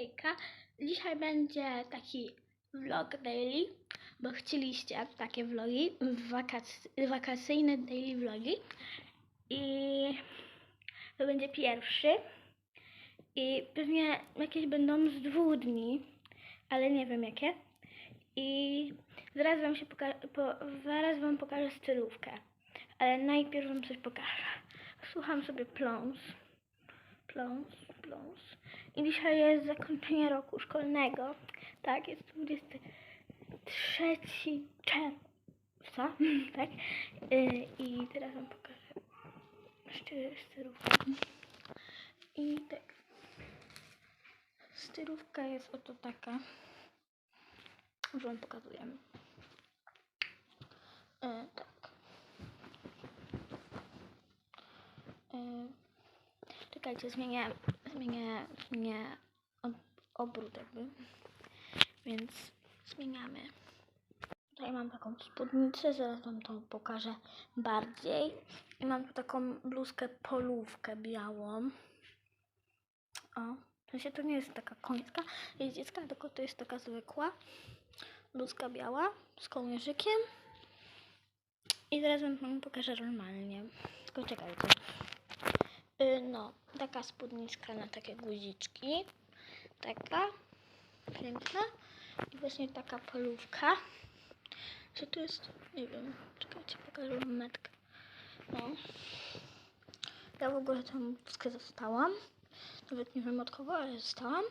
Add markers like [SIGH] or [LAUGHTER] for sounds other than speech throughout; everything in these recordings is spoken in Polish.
Hejka. Dzisiaj będzie taki vlog daily, bo chcieliście takie vlogi, wakac- wakacyjne daily vlogi. I to będzie pierwszy. I pewnie jakieś będą z dwóch dni, ale nie wiem jakie. I zaraz wam się poka- po- zaraz wam pokażę stylówkę. Ale najpierw wam coś pokażę. Słucham sobie pląs. Pląs, pląs. I dzisiaj jest zakończenie roku szkolnego. Tak, jest 23 czerwca. [LAUGHS] Tak? Y, I teraz wam pokażę stylówkę. I tak. Stylówka jest oto taka. Już wam pokazujemy. E, tak. E, czekajcie, zmienię, zmienię, zmienię ob, obrót jakby. Więc zmieniamy. Tutaj mam taką spódnicę, zaraz wam to pokażę bardziej. I mam tu taką bluzkę polówkę białą. O, w sensie to nie jest taka końska, jest dziecka, tylko to jest taka zwykła. Bluzka biała z kołnierzykiem. I zaraz wam pokażę normalnie. Tylko czekajcie. Y, no, taka spódniczka na takie guziczki. Taka. Piękna. I właśnie taka polówka. Co to jest? Nie wiem. Czekajcie, pokażę metkę. No. Ja w ogóle tą bluzkę zostałam. Nawet nie wiem od kogo, ale zostałam.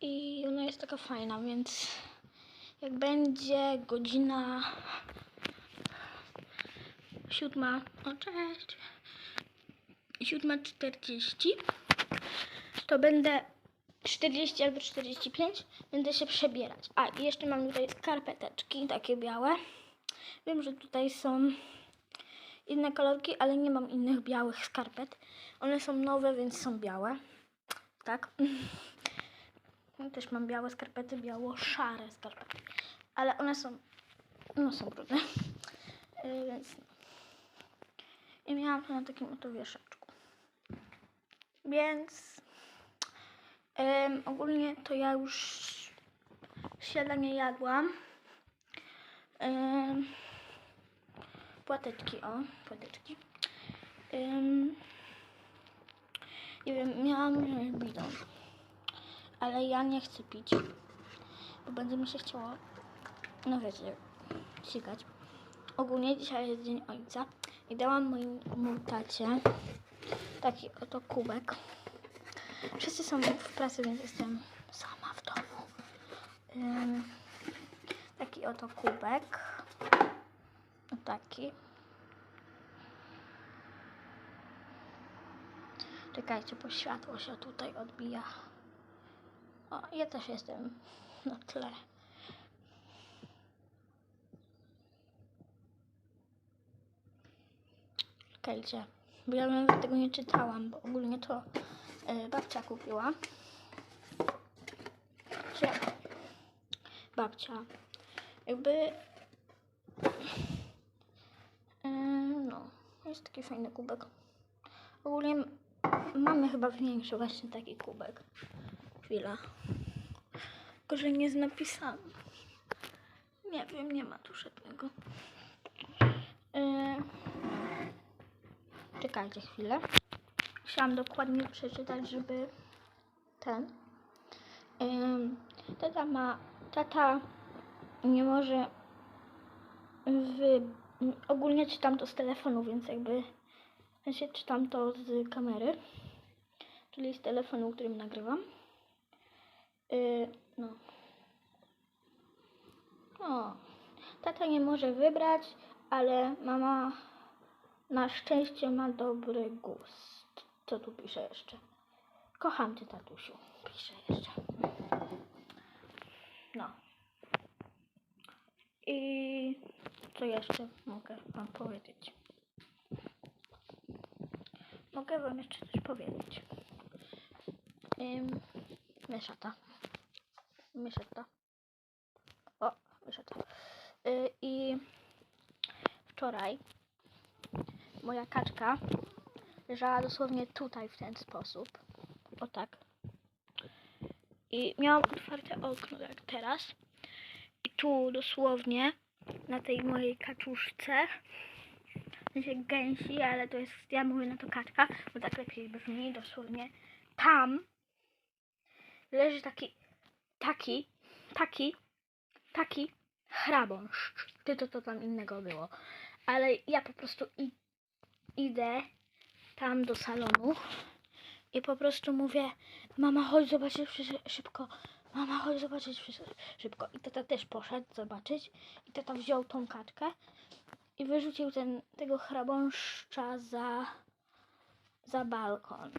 I ona jest taka fajna, więc jak będzie godzina siódma, o cześć, siódma czterdzieści, to będę 40 albo 45, będę się przebierać. A, i jeszcze mam tutaj skarpeteczki, takie białe. Wiem, że tutaj są inne kolorki, ale nie mam innych białych skarpet. One są nowe, więc są białe. Tak. No, Też mam białe skarpety, biało-szare skarpety. Ale one są, no są brudne. Yy, więc no. I miałam na takim oto wieszaczku. Więc em, ogólnie to ja już śniadanie jadłam. Em, płateczki, o, płateczki. Em, nie wiem, miałam bidon. Ale ja nie chcę pić, bo będzie mi się chciało, no wiecie, sikać. Ogólnie dzisiaj jest Dzień Ojca i dałam mojemu tacie taki oto kubek. Wszyscy są w pracy, więc jestem sama w domu. Ym, taki oto kubek. Taki. Czekajcie, bo światło się tutaj odbija. O, ja też jestem na tle. Czekajcie, bo ja tego nie czytałam, bo ogólnie to y, babcia kupiła. Czy? Babcia. Jakby... y, no, jest taki fajny kubek. Ogólnie mamy chyba większy właśnie taki kubek. Chwila. Tylko, że nie z napisami. Nie wiem, nie ma tu żadnego. Yy... Czekajcie chwilę. Chciałam dokładnie przeczytać, żeby ten. Ym, tata ma. Tata nie może. Wy, ogólnie czytam to z telefonu, więc jakby. W sensie czytam to z kamery. Czyli z telefonu, którym nagrywam. Yy, no. Tata nie może wybrać, ale mama na szczęście ma dobry gust. Co tu pisze jeszcze? Kocham cię, tatusiu. Pisze jeszcze. No. I co jeszcze mogę wam powiedzieć? Mogę wam jeszcze coś powiedzieć. Ym, myszata. Myszata. O, myszata. Y, I wczoraj moja kaczka leżała dosłownie tutaj w ten sposób. O tak. I miałam otwarte okno, jak teraz. I tu dosłownie, na tej mojej kaczuszce, sensie gęsi, ale to jest, ja mówię na to kaczka, bo tak lepiej brzmi, dosłownie tam leży taki, taki, taki, taki chrabąszcz. Ty to, to tam innego było. Ale ja po prostu i, idę tam do salonu i po prostu mówię, mama chodź zobaczyć szy- szybko, mama chodź zobaczyć szy- szybko. I tata też poszedł zobaczyć i tata wziął tą kaczkę i wyrzucił ten, tego chrabąszcza za, za balkon.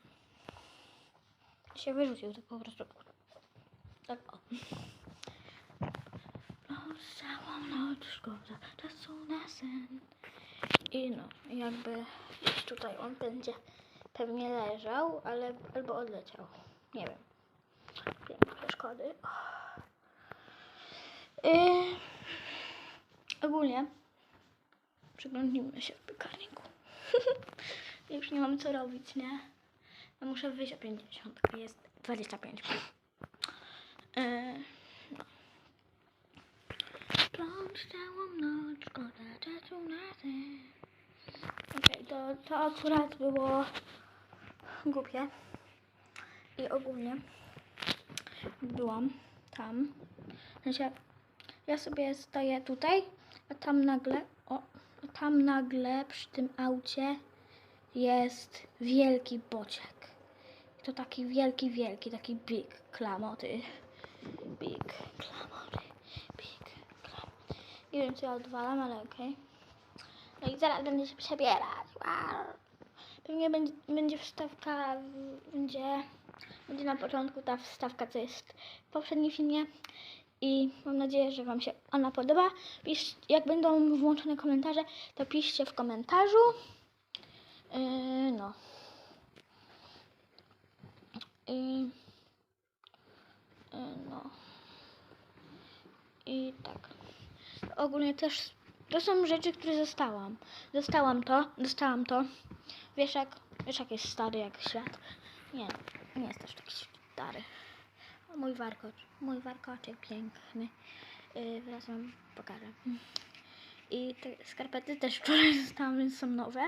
Się wyrzucił tak po prostu. Tak o. No, całą noc szkoda czasu na sen. I no, jakby tutaj on będzie pewnie leżał, ale albo odleciał. Nie wiem. Wiem, przeszkody. Yy, ogólnie przyglądnijmy się w piekarniku. [LAUGHS] Już nie mam co robić, nie? Ja muszę wyjść o 50, jest 25. Yy, Plącz całą noc, szkoda czasu. Okej, to, to akurat było głupie. I ogólnie byłam tam. Sensie, ja sobie stoję tutaj, a tam nagle, o, tam nagle przy tym aucie jest wielki bociek. I to taki wielki, wielki, taki. Big klamoty, big klamoty. Nie wiem, co ja odwalam, ale okej. No i zaraz będę się przebierać. Wow. Pewnie będzie, będzie wstawka, będzie, będzie na początku ta wstawka, co jest w poprzednim filmie. I mam nadzieję, że Wam się ona podoba. Pisz, jak będą włączone komentarze, to piszcie w komentarzu. Yy, no. I, yy, no. I tak. Ogólnie też to są rzeczy, które zostałam. Dostałam to, dostałam to. Wieszak, wieszak jest stary jak świat. Nie, nie jest też taki stary. Mój warkocz, mój warkoczek piękny. Yy, teraz wam pokażę. I te skarpety też wczoraj [LAUGHS] dostałam, więc są nowe.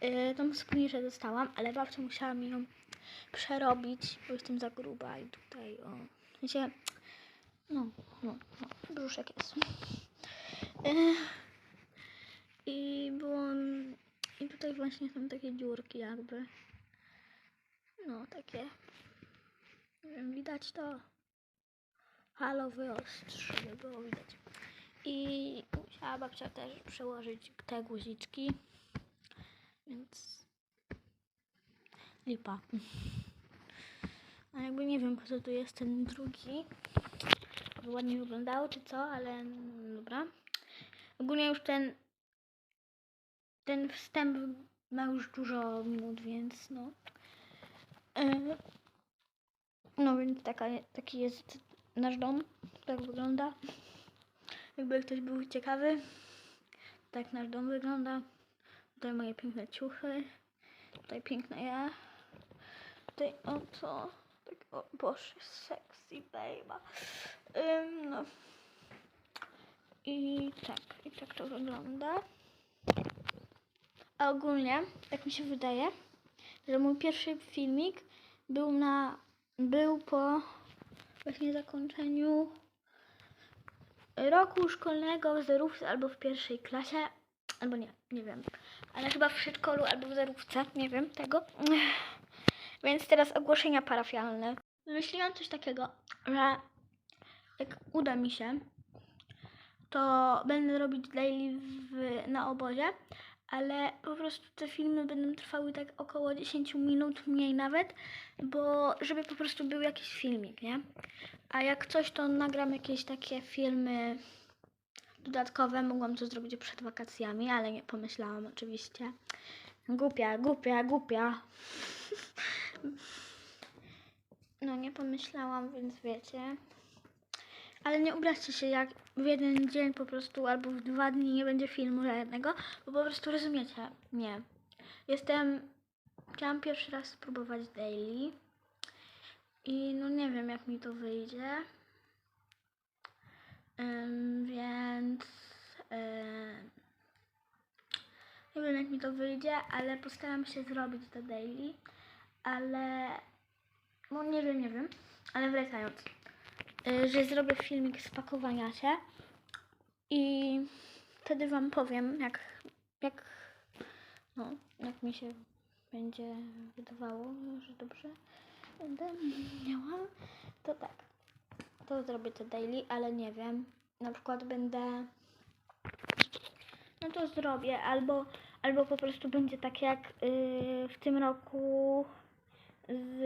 Yy, tą spódnicę dostałam, ale babcia musiała mi ją przerobić, bo jestem za gruba i tutaj o. No, no, no brzuszek jest. I było. I tutaj właśnie są takie dziurki jakby. No, takie. Nie wiem, widać to. Halo wyostrz, było widać. I musiała babcia też przełożyć te guziczki. Więc lipa. A jakby nie wiem po co tu jest ten drugi. Ładnie wyglądało czy co, ale no, dobra. Ogólnie już ten ten wstęp ma już dużo minut, więc no. Yy, No więc taka, taki jest nasz dom. Tak wygląda. Jakby ktoś był ciekawy. Tak nasz dom wygląda. Tutaj moje piękne ciuchy. Tutaj piękna ja. Tutaj oto. Tak, o Boże, sexy baby. Ym, no. I tak, i tak to wygląda. A ogólnie, tak mi się wydaje, że mój pierwszy filmik był na był po właśnie zakończeniu roku szkolnego w zerówce albo w pierwszej klasie, albo nie, nie wiem, ale chyba w przedszkolu albo w zerówce, nie wiem tego. Więc teraz ogłoszenia parafialne. Wymyśliłam coś takiego, że jak uda mi się, to będę robić daily w, na obozie, ale po prostu te filmy będą trwały tak około 10 minut, mniej nawet, bo żeby po prostu był jakiś filmik, nie? A jak coś, to nagram jakieś takie filmy dodatkowe. Mogłam to zrobić przed wakacjami, ale nie pomyślałam oczywiście. Głupia, głupia, głupia. [LAUGHS] No nie pomyślałam, więc wiecie. Ale nie obraźcie się, jak w jeden dzień po prostu albo w dwa dni nie będzie filmu żadnego, bo po prostu rozumiecie mnie. Jestem. Chciałam pierwszy raz spróbować daily. I no nie wiem, jak mi to wyjdzie. Więc nie wiem, jak mi to wyjdzie, ale postaram się zrobić to daily. Ale no nie wiem, nie wiem. Ale wracając, że zrobię filmik z pakowania się i wtedy wam powiem, jak, jak, no, jak mi się będzie wydawało, że dobrze będę miała, to tak. To zrobię to daily, ale nie wiem. Na przykład będę. No to zrobię, albo, albo po prostu będzie tak jak yy, w tym roku z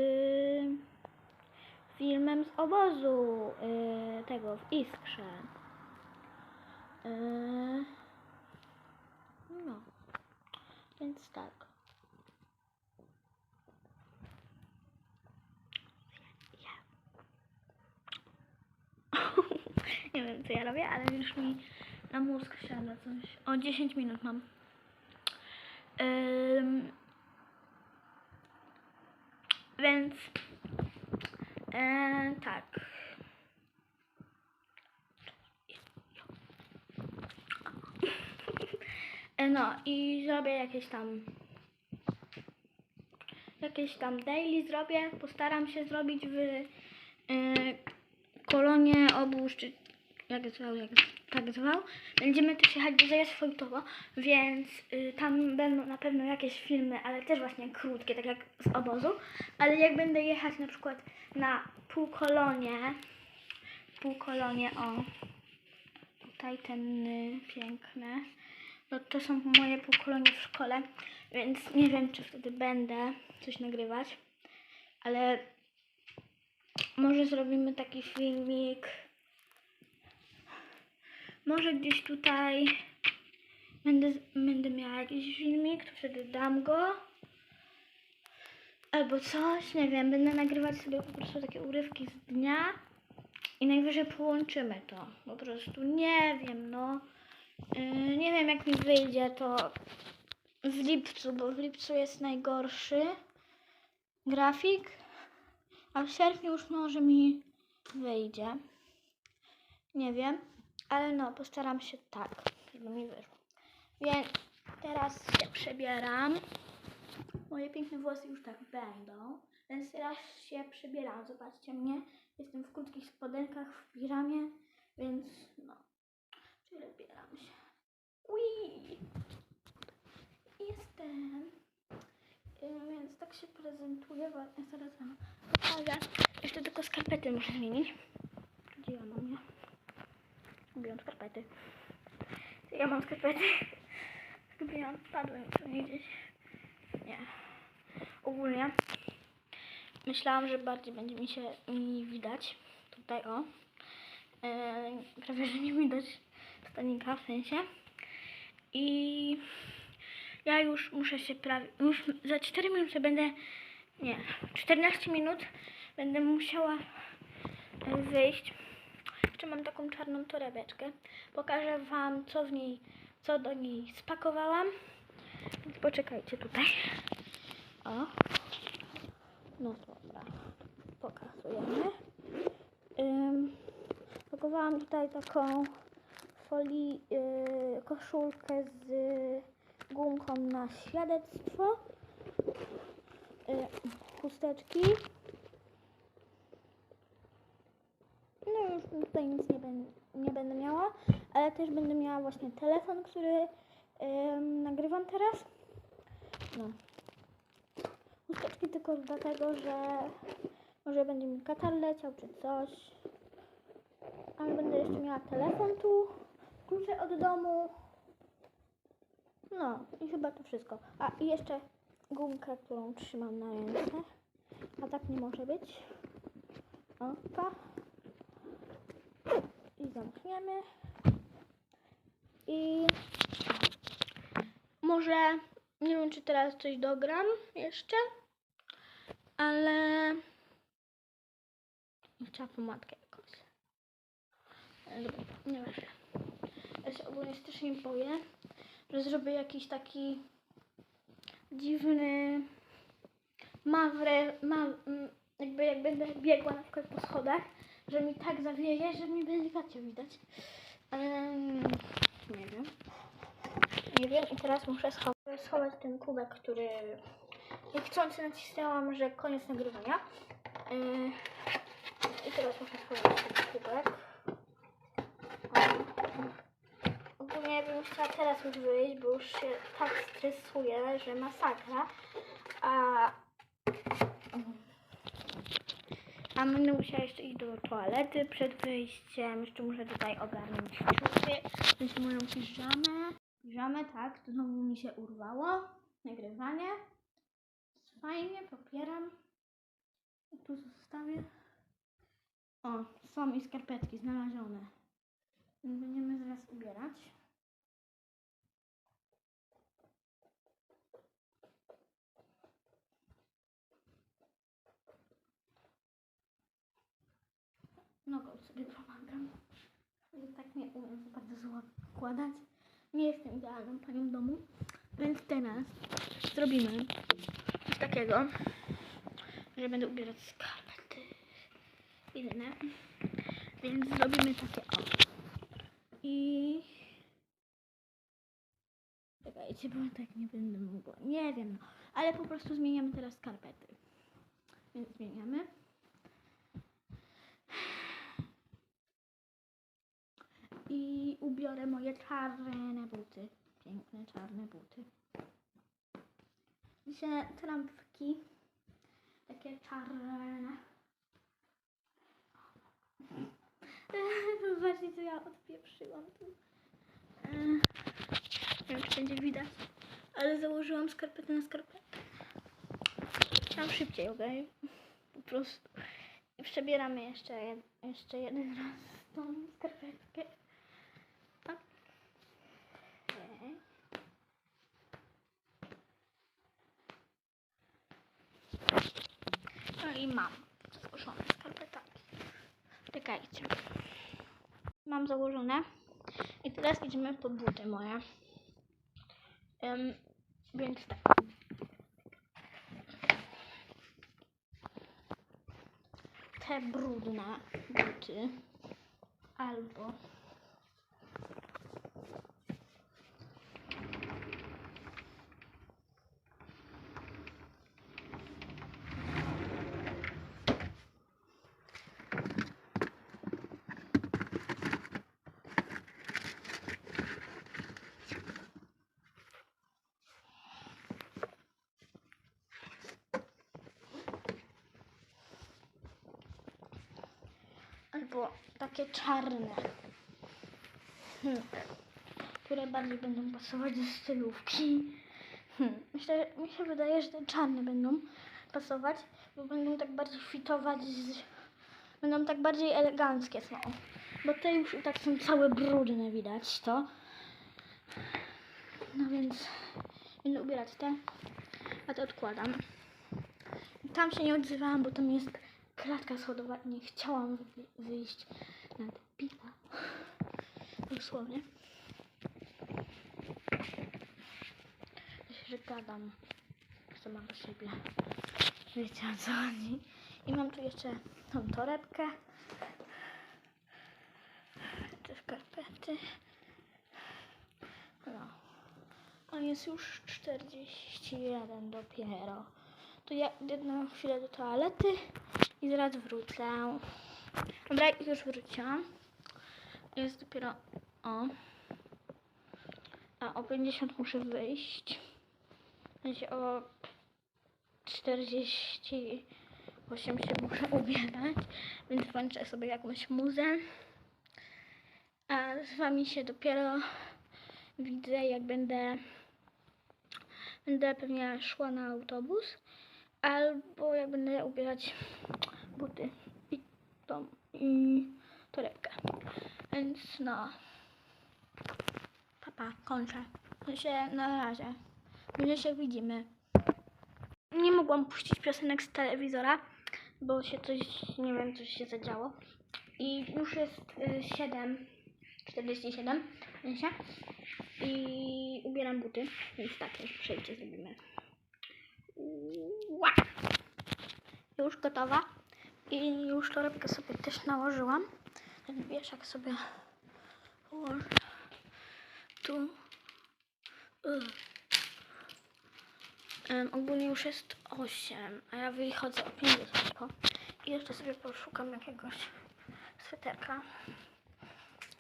filmem z obozu yy, tego w Iskrze. Yy, no, więc tak. [LAUGHS] Nie wiem, co ja robię, ale już mi na mózg siada coś. O 10 minut mam. Ym, więc e, tak. E, No i zrobię jakieś tam jakieś tam daily zrobię. Postaram się zrobić w y, kolonie obóz, czy jak zwał, jak tak zwał. Będziemy też jechać do Zajazd Wojtowo, więc y, tam będą na pewno jakieś filmy, ale też właśnie krótkie, tak jak z obozu. Ale jak będę jechać na przykład na półkolonie, półkolonie, o, tutaj ten y, no to są moje półkolonie w szkole, więc nie wiem, czy wtedy będę coś nagrywać, ale może zrobimy taki filmik. Może gdzieś tutaj będę, będę miała jakiś filmik, to wtedy dam go. Albo coś, nie wiem, będę nagrywać sobie po prostu takie urywki z dnia i najwyżej połączymy to. Po prostu nie wiem, no. Yy, nie wiem jak mi wyjdzie to w lipcu, bo w lipcu jest najgorszy grafik. A w sierpniu już może mi wyjdzie. Nie wiem, ale no, postaram się tak, żeby mi wyszło. Więc teraz się przebieram. Moje piękne włosy już tak będą. Więc teraz się przebieram. Zobaczcie mnie. Jestem w krótkich spodenkach, w piżamie, więc no, przebieram się. Ui! Jestem. Y, Więc tak się ja Zaraz wam pokażę. Jeszcze tylko skarpety muszę zmienić. Gdzie mam je? Zgubiłam skarpety. Ja mam skarpety. Zgubiłam, spadły mi pewnie gdzieś. Nie. Ogólnie myślałam, że bardziej będzie mi się mi widać. Tutaj o. Yy, prawie, że nie widać stanika w sensie. I ja już muszę się prawie, już za 4 minuty będę, nie, 14 minut będę musiała e, wyjść. Jeszcze mam taką czarną torebeczkę. Pokażę Wam, co w niej, co do niej spakowałam. Więc poczekajcie tutaj. O. No dobra. Pokazujemy. Ym, pakowałam tutaj taką folii, yy, koszulkę z gumką na świadectwo, yy, chusteczki. No już tutaj nic nie, ben, nie będę miała, ale też będę miała właśnie telefon, który ym, nagrywam teraz. No. Chusteczki tylko dlatego, że może będzie mi katar leciał czy coś. Ale będę jeszcze miała telefon tu, klucze od domu. No i chyba to wszystko. A i jeszcze gumkę, którą trzymam na ręce. A tak nie może być. Opa. I zamkniemy. I może nie wiem, czy teraz coś dogram jeszcze, ale chciała pomadkę jakąś. Dobra, nie wiem. Ja się ogólnie strasznie boję, że zrobię jakiś taki dziwny mawre, ma, jakby jak będę biegła na przykład po schodach, że mi tak zawieje, że mi będzie widać. Mm, nie wiem. Nie wiem i teraz muszę schować, schować ten kubek, który niechcący nacisnęłam, że koniec nagrywania. Yy, I teraz muszę schować ten kubek. Ogólnie ja bym chciała teraz już wyjść, bo już się tak stresuję, że masakra. A, a będę musiała jeszcze iść do toalety przed wyjściem. Jeszcze muszę tutaj ogarnąć ciuchy, wziąć moją piżamę. Piżamę, tak, to znowu mi się urwało. Nagrywanie. Fajnie, popieram. Tu zostawię. O, są mi skarpetki znalezione. Będziemy zaraz ubierać. Nogą sobie pomagam. Ja tak nie umiem bardzo zakładać. Nie jestem idealną panią domu. Więc teraz zrobimy coś takiego, że będę ubierać skarpety. Jedyne. Więc zrobimy takie o. I... Czekajcie, bo tak nie będę mogła. Nie wiem, no. Ale po prostu zmieniamy teraz skarpety. Więc zmieniamy. I ubiorę moje czarne buty. Piękne czarne buty. Dzisiaj trampki. Takie czarne. [LAUGHS] Zobaczcie, co ja odpieprzyłam tu. Nie wiem, czy będzie widać. Ale założyłam skarpetę na skarpetę. Chciałam szybciej, okej? Po prostu. I przebieramy jeszcze, jed, jeszcze jeden raz tą skarpetkę. Tak. Okej. No i mam założone skarpetami. Czekajcie. Mam założone. I teraz idziemy po buty moje. Em, więc tak. Te brudne buty. Albo albo takie czarne, hmm. które bardziej będą pasować do stylówki. Hmm. Myślę, mi się wydaje, że te czarne będą pasować, bo będą tak bardziej fitować, z... będą tak bardziej eleganckie są. Bo te już i tak są całe brudne, widać to. No więc będę ubierać te, a te odkładam. Tam się nie odzywałam, bo tam jest klatka schodowa nie chciałam wy- wyjść na debila. Dosłownie. Myślę, że gadam. Sama do siebie. Wiecie o co. I mam tu jeszcze tą torebkę. Te skarpety. No. A jest już 41 dopiero. To ja na chwilę do toalety i zaraz wrócę. Dobra, już wróciłam. Jest dopiero o. A o 50 muszę wyjść. Sensie o 48 się muszę [LAUGHS] ubierać, więc włączę sobie jakąś muzę. A z wami się dopiero widzę, jak będę będę pewnie szła na autobus, albo jak będę ubierać buty tą i torebkę. Więc no. Papa, kończę. To się na razie. My się widzimy. Nie mogłam puścić piosenek z telewizora, bo się coś, nie wiem, coś się zadziało. I już jest y, 7, 47, się. I ubieram buty, więc takie przejście zrobimy. Ła! już gotowa. I już torebkę sobie też nałożyłam. Ten wieszak sobie położę tu. Em, ogólnie już jest 8, a ja wychodzę o 50. I jeszcze sobie poszukam jakiegoś sweterka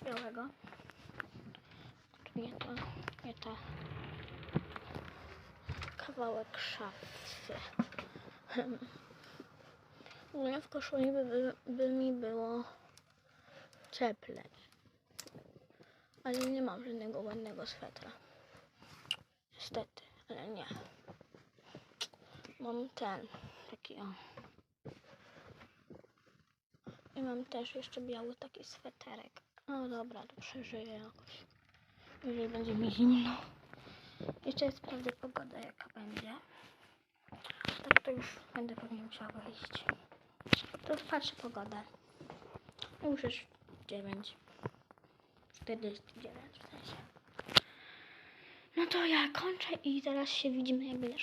białego. Nie to, nie to. Kawałek szafy. Ogólnie w koszuli by, by, by mi było cieplej. Ale nie mam żadnego ładnego swetra. Niestety, ale nie. Mam ten, taki o. I mam też jeszcze biały taki sweterek. No dobra, to przeżyję jakoś. Jeżeli będzie mi zimno. Jeszcze sprawdzę pogodę jaka będzie. Tak to już będę pewnie musiała wyjść. To Rozpatrzę pogodę. Już jest 9. 49 w sensie. No to ja kończę i zaraz się widzimy jak będę.